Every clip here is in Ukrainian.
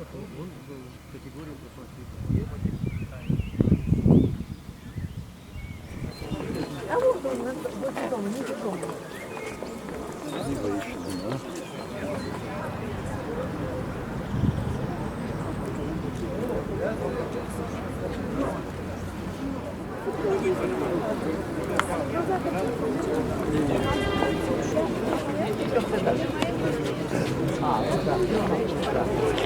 он в категорию А вот он, возле дома, ниже дома. Не боишься, да? А, вот так.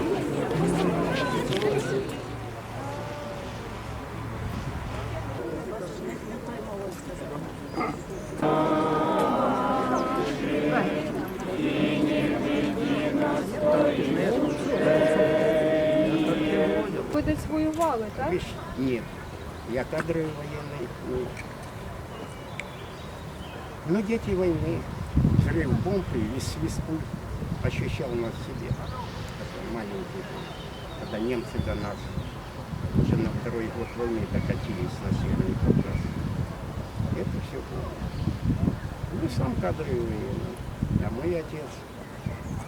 Десь воювали, так? Видишь, нет. Я кадровый военный. нет. Но дети войны, взрыв бомб и свист пуль ощущал на себе. Такой маленький был. Когда немцы до нас уже на второй год войны докатились на Северный Кавказ. Это все было. Ну, сам кадровый военный. А мой отец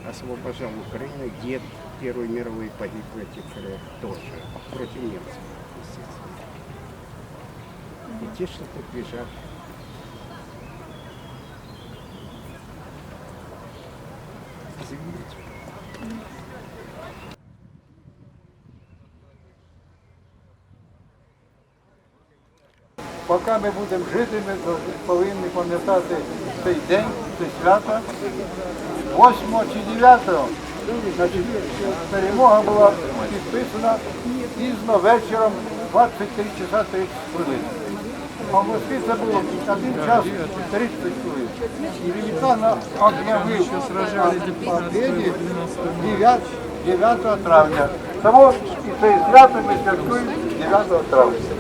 освобождал Украину, дед Первой мировой погиб в этих тоже, против немцев, естественно. И те, что тут лежат, извините. Поки ми будемо жити, ми повинні пам'ятати цей день, це свято. 8 чи 9 значить, перемога була підписана пізно вечором 23 часа 30 хвилин. А в Москві це було один час 30 хвилин. І Великан об'явив о побєді 9, 9 травня. Тому і цей свято ми святкуємо 9 травня.